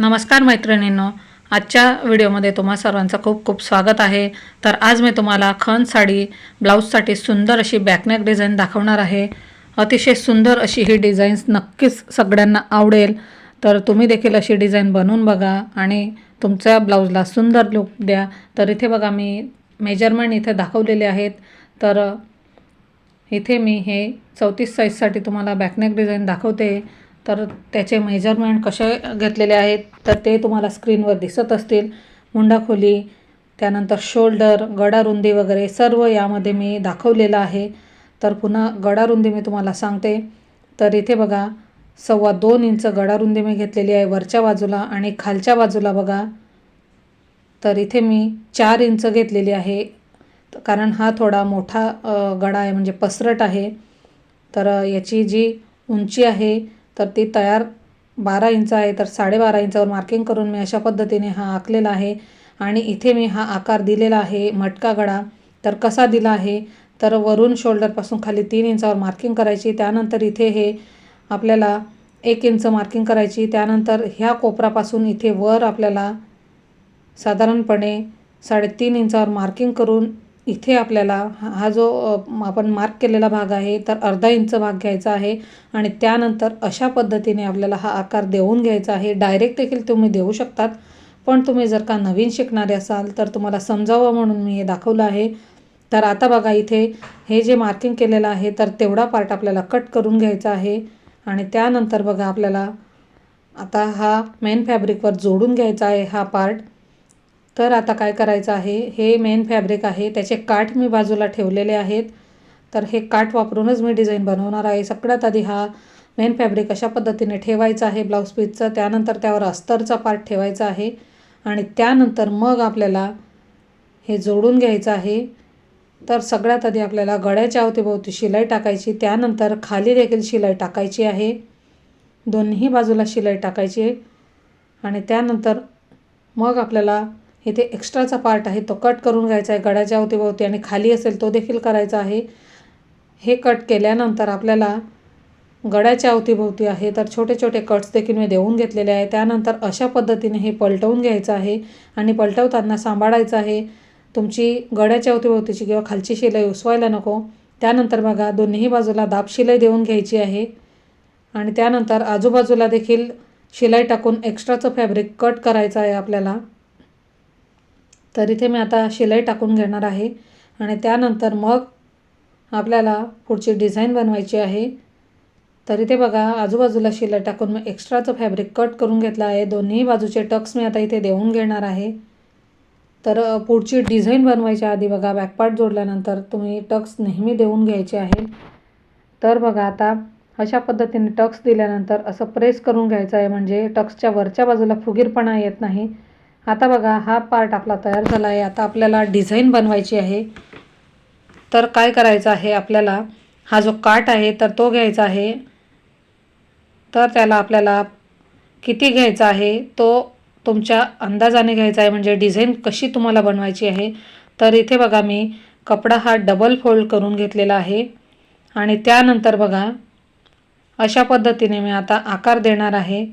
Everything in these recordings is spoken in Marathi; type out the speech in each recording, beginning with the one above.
नमस्कार मैत्रिणींनो. आजच्या व्हिडिओमध्ये तुम्हा सर्वांचं खूप खूप स्वागत आहे. तर आज मी तुम्हाला खण साडी ब्लाऊजसाठी सुंदर अशी बॅकनेक डिझाईन दाखवणार आहे. अतिशय सुंदर अशी ही डिझाईन्स नक्कीच सगळ्यांना आवडेल. तर तुम्ही देखील अशी डिझाईन बनवून बघा आणि तुमच्या ब्लाऊजला सुंदर लुक द्या. तर इथे बघा मी मेजरमेंट इथे दाखवलेले आहेत. तर इथे मी हे चौतीस साईजसाठी तुम्हाला बॅकनेक डिझाईन दाखवते. तर त्याचे मेजरमेंट कसे घेतलेले आहेत तर ते तुम्हाला स्क्रीनवर दिसत असतील. मुंडा खोली त्यानंतर शोल्डर गडारुंदी वगैरे सर्व यामध्ये मी दाखवलेलं आहे. तर पुन्हा गडारुंदी मी तुम्हाला सांगते. तर इथे बघा सव्वा दोन इंच गडारुंदी मी घेतलेली आहे वरच्या बाजूला आणि खालच्या बाजूला बघा. तर इथे मी चार इंच घेतलेली आहे. कारण हा थोडा मोठा गडा आहे म्हणजे पसरट आहे. तर याची जी उंची आहे तर ती तयार बारा इंच आहे तर साडेबारा इंचावर मार्किंग करून मी अशा पद्धतीने हा आखलेला आहे. आणि इथे मी हा आकार दिलेला आहे मटका गडा तर कसा दिला आहे? तर वरून शोल्डरपासून खाली तीन इंचावर मार्किंग करायची. त्यानंतर इथे हे आपल्याला एक इंच मार्किंग करायची. त्यानंतर ह्या कोपरापासून इथे वर आपल्याला साधारणपणे साडेतीन इंचावर मार्किंग करून इथे आपल्याला हा जो आपण मार्क केलेला भाग आहे तर अर्धा इंच भाग घ्यायचा आहे आणि त्यानंतर अशा पद्धतीने आपल्याला हा आकार देऊन घ्यायचा आहे. डायरेक्ट देखील तुम्ही देऊ शकतात पण तुम्ही जर का नवीन शिकणारे असाल तर तुम्हाला समजावं म्हणून मी हे दाखवलं आहे. तर आता बघा इथे हे जे मार्किंग केलेलं आहे तर तेवढा पार्ट आपल्याला कट करून घ्यायचा आहे. आणि त्यानंतर बघा आपल्याला आता हा मेन फॅब्रिकवर जोडून घ्यायचा आहे हा पार्ट तर आता काय करायचं आहे? हे मेन फॅब्रिक आहे. त्याचे काठ मी बाजूला ठेवलेले आहेत. तर हे काठ वापरूनच मी डिझाईन बनवणार आहे. सगळ्यात आधी हा मेन फॅब्रिक अशा पद्धतीने ठेवायचा आहे ब्लाऊज पीसचा त्यानंतर त्यावर अस्तरचा पार्ट ठेवायचा आहे. आणि त्यानंतर मग आपल्याला हे जोडून घ्यायचं आहे. तर सगळ्यात आधी आपल्याला गळ्याच्या अवतीभोवती शिलाई टाकायची. त्यानंतर खाली देखील शिलाई टाकायची आहे. दोन्ही बाजूला शिलाई टाकायची आणि त्यानंतर मग आपल्याला इथे एक्स्ट्राचा पार्ट आहे तो कट करून घ्यायचा आहे गडाच्या अवतीभोवती आणि खाली असेल तो देखील करायचा आहे. हे कट केल्यानंतर आपल्याला गडाच्या अवतीभोवती आहे तर छोटे छोटे कट्स देखील मी देऊन घेतलेले आहे. त्यानंतर अशा पद्धतीने हे पलटवून घ्यायचं आहे आणि पलटवताना सांभाळायचं आहे. तुमची गड्याच्या अवतीभोवतीची किंवा खालची शिलाई उसवायला नको. त्यानंतर बघा दोन्ही बाजूला दाब शिलाई देऊन घ्यायची आहे. आणि त्यानंतर आजूबाजूला देखील शिलाई टाकून एक्स्ट्राचं फॅब्रिक कट करायचं आहे आपल्याला. तर इथे मी आता शिलाई टाकून घेणार आहे. आणि त्यानंतर मग आपल्याला पुढची डिझाईन बनवायची आहे. तर इथे बघा आजूबाजूला शिलाई टाकून मी एक्स्ट्राचं फॅब्रिक कट करून घेतलं आहे. दोन्ही बाजूचे टक्स मी आता इथे देऊन घेणार आहे. तर पुढची डिझाईन बनवायच्या आधी बघा बॅकपार्ट जोडल्यानंतर तुम्ही टक्स नेहमी देऊन घ्यायचे आहे. तर बघा आता अशा पद्धतीने टक्स दिल्यानंतर असं प्रेस करून घ्यायचं आहे. म्हणजे टक्सच्या वरच्या बाजूला फुगीरपणा येत नाही. आता बघा हा पार्ट आपला तयार झाला आहे आता आपल्याला डिझाईन बनवायची आहे. तर काय करायचं आहे आपल्याला? हा जो काट आहे तर तो घ्यायचा आहे. तर त्याला आपल्याला किती घ्यायचा आहे तो तुमच्या अंदाजाने घ्यायचा आहे. म्हणजे डिझाईन कशी तुम्हाला बनवायची आहे. तर इथे बघा मी कपडा हा डबल फोल्ड करून घेतलेला आहे. आणि त्यानंतर बघा अशा पद्धतीने मी आता आकार देणार आहे.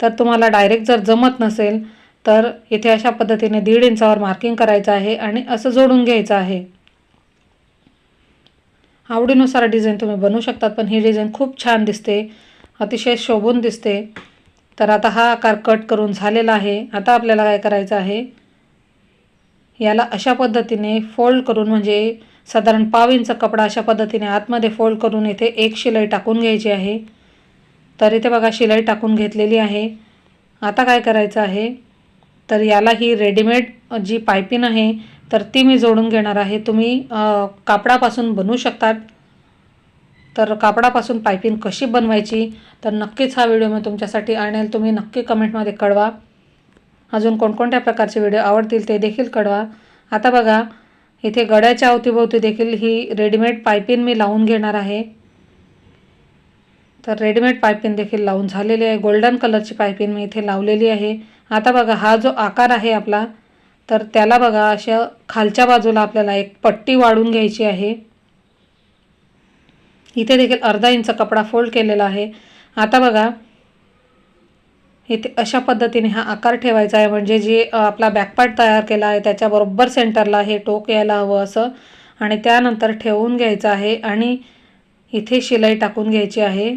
तर तुम्हाला डायरेक्ट जर जमत नसेल तर इथे अशा पद्धतीने दीड इंचावर मार्किंग करायचं आहे आणि असं जोडून घ्यायचं आहे. आवडीनुसार डिझाईन तुम्ही बनवू शकतात पण ही डिझाईन खूप छान दिसते अतिशय शोभून दिसते. तर आता हा आकार कट करून झालेला आहे. आता आपल्याला काय करायचं आहे? याला अशा पद्धतीने फोल्ड करून म्हणजे साधारण पाव इंच कपडा अशा पद्धतीने आतमध्ये फोल्ड करून इथे एक शिलाई टाकून घ्यायची आहे. तर इथे बघा शिलाई टाकून घेतलेली आहे. आता काय करायचं आहे? तर याला ही रेडीमेड जी पायपिन आहे तर ती मी जोडून घेणार आहे. तुम्ही कापडापासून बनवू शकतात. तर कापडापासून पायपिंग कशी बनवायची तर नक्कीच हा व्हिडिओ मी तुमच्यासाठी आणेल. तुम्ही नक्की कमेंटमध्ये कळवा. अजून कोणकोणत्या प्रकारचे व्हिडिओ आवडतील ते देखील कळवा. आता बघा इथे गड्याच्या अवतीभोवती देखील ही रेडीमेड पायपिन मी लावून घेणार आहे. तर रेडीमेड पायपिन देखील लावून झालेली आहे. गोल्डन कलरची पायपिन मी इथे लावलेली आहे. आता बघा हा जो आकार आहे आपला तर त्याला बघा अशा खालच्या बाजूला आपल्याला एक पट्टी वाढून घ्यायची आहे. इथे देखील अर्धा इंच कपडा फोल्ड केलेला आहे. आता बघा इथे अशा पद्धतीने हा आकार ठेवायचा आहे म्हणजे जे आपला बॅकपार्ट तयार केला आहे त्याच्याबरोबर सेंटरला हे टोक यायला हवं असं. आणि त्यानंतर ठेवून घ्यायचं आहे आणि इथे शिलाई टाकून घ्यायची आहे.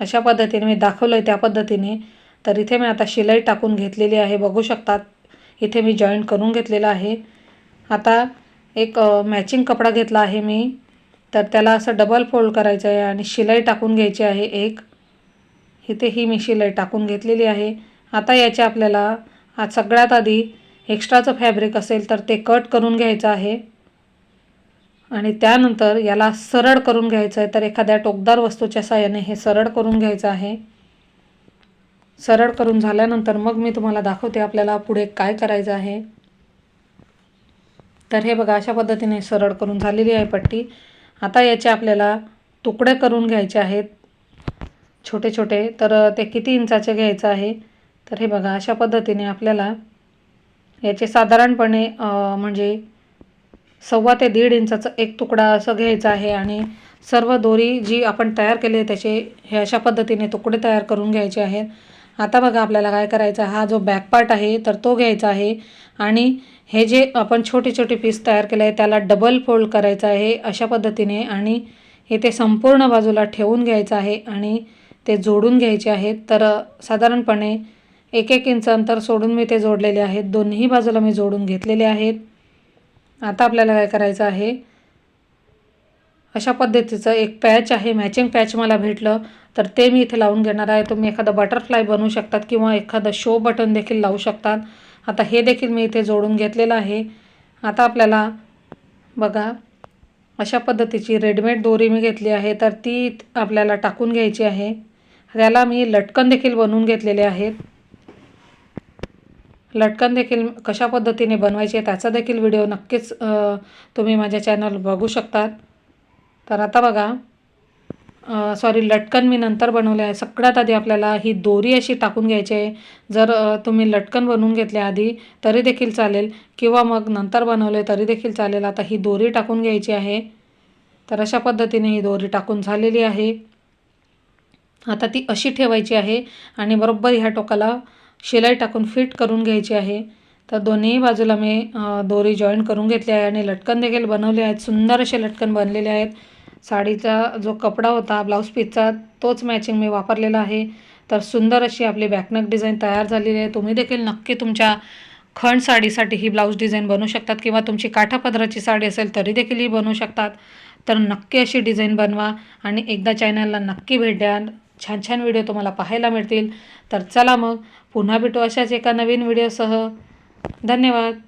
अशा पद्धतीने मी दाखवलं आहे त्या पद्धतीने. तर इथे मी आता शिलाई टाकून घेतलेली आहे. बघू शकतात इथे मी जॉईंट करून घेतलेलं आहे. आता एक मॅचिंग कपडा घेतला आहे मी. तर त्याला असं डबल फोल्ड करायचं आहे आणि शिलाई टाकून घ्यायची आहे एक. इथे ही मी शिलाई टाकून घेतलेली आहे. आता याच्या आपल्याला आज सगळ्यात आधी एक्स्ट्राचं फॅब्रिक असेल तर ते कट करून घ्यायचं आहे. आणि त्यानंतर याला सरळ करून घ्यायचं आहे. तर एखाद्या टोकदार वस्तूच्या साह्याने हे सरळ करून घ्यायचं आहे. सरळ करून झाल्यानंतर मग मी तुम्हाला दाखवते आपल्याला पुढे काय करायचं आहे. तर हे बघा अशा पद्धतीने सरळ करून झालेली आहे पट्टी. आता याचे आपल्याला तुकडे करून घ्यायचे आहेत. छोटे छोटे. तर ते किती इंचाचे घ्यायचं आहे? तर हे बघा अशा पद्धतीने आपल्याला याचे साधारणपणे म्हणजे सव्वा ते दीड इंचाचं एक तुकडा असं घ्यायचा आहे आणि सर्व दोरी जी आपण तयार केली आहे त्याचे हे अशा पद्धतीने तुकडे तयार करून घ्यायचे आहेत. आता बघा आपल्याला काय करायचं हा जो बॅक पार्ट आहे तर तो घ्यायचा आहे. आणि हे जे आपण छोटे छोटे पीस तयार केले आहे त्याला डबल फोल्ड करायचं आहे अशा पद्धतीने. आणि हे ते संपूर्ण बाजूला ठेवून घ्यायचं आहे आणि ते जोडून घ्यायचे आहेत. तर साधारणपणे एक एक इंच अंतर सोडून मी ते जोडलेले आहेत. दोन्ही बाजूला मी जोडून घेतलेले आहेत. आता आपल्याला काय करायचं आहे अशा पद्धतीचं एक पॅच आहे मॅचिंग पॅच मला भेटलं. तर ते मी इथे लावून घेणार आहे. तुम्ही एखादं बटरफ्लाय बनवू शकतात किंवा एखादं शो बटन देखील लावू शकतात. आता हे देखील मी इथे जोडून घेतलेलं आहे. आता आपल्याला बघा अशा पद्धतीची रेडीमेड दोरी मी घेतली आहे. तर ती आपल्याला टाकून घ्यायची आहे. त्याला मी लटकन देखील बनवून घेतलेले आहेत. लटकन देखील कशा पद्धतीने बनवायचे त्याचा देखील व्हिडिओ नक्कीच तुम्ही माझ्या चॅनल बघू शकतात. तर आता बघा सॉरी लटकन मी नंतर बनवले आहे सगळ्यात आधी आपल्याला ही दोरी अशी टाकून घ्यायची आहे. जर तुम्ही लटकन बनवून घेतल्या आधी तरी देखील चालेल. किंवा मग नंतर बनवले तरी देखील चालेल. आता ही दोरी टाकून घ्यायची आहे. तर अशा पद्धतीने ही दोरी टाकून झालेली आहे. आता ती अशी ठेवायची आहे आणि बरोबर ह्या टोकाला शिलाई टाकून फिट करून घ्यायची आहे. तर दोन्ही बाजूला मी दोरी जॉईन करून घेतली आहे आणि लटकन देखील बनवले आहेत. सुंदर असे लटकन बनलेले आहेत. साडीचा जो कपडा होता ब्लाऊज पीसचा तोच मॅचिंग मी वापरलेला आहे. तर सुंदर अशी आपली बॅकनक डिझाईन तयार झालेली आहे. तुम्ही देखील नक्की तुमच्या खण साडीसाठी ही ब्लाऊज डिझाईन बनवू शकतात किंवा तुमची काठापदराची साडी असेल तरी देखील ही बनवू शकतात. तर नक्की अशी डिझाईन बनवा आणि एकदा चॅनलला नक्की भेट द्या. छान छान व्हिडिओ तुम्हाला पाहायला मिळतील. तर चला मग पुन्हा भेटू अशाच एका नवीन व्हिडिओसह धन्यवाद.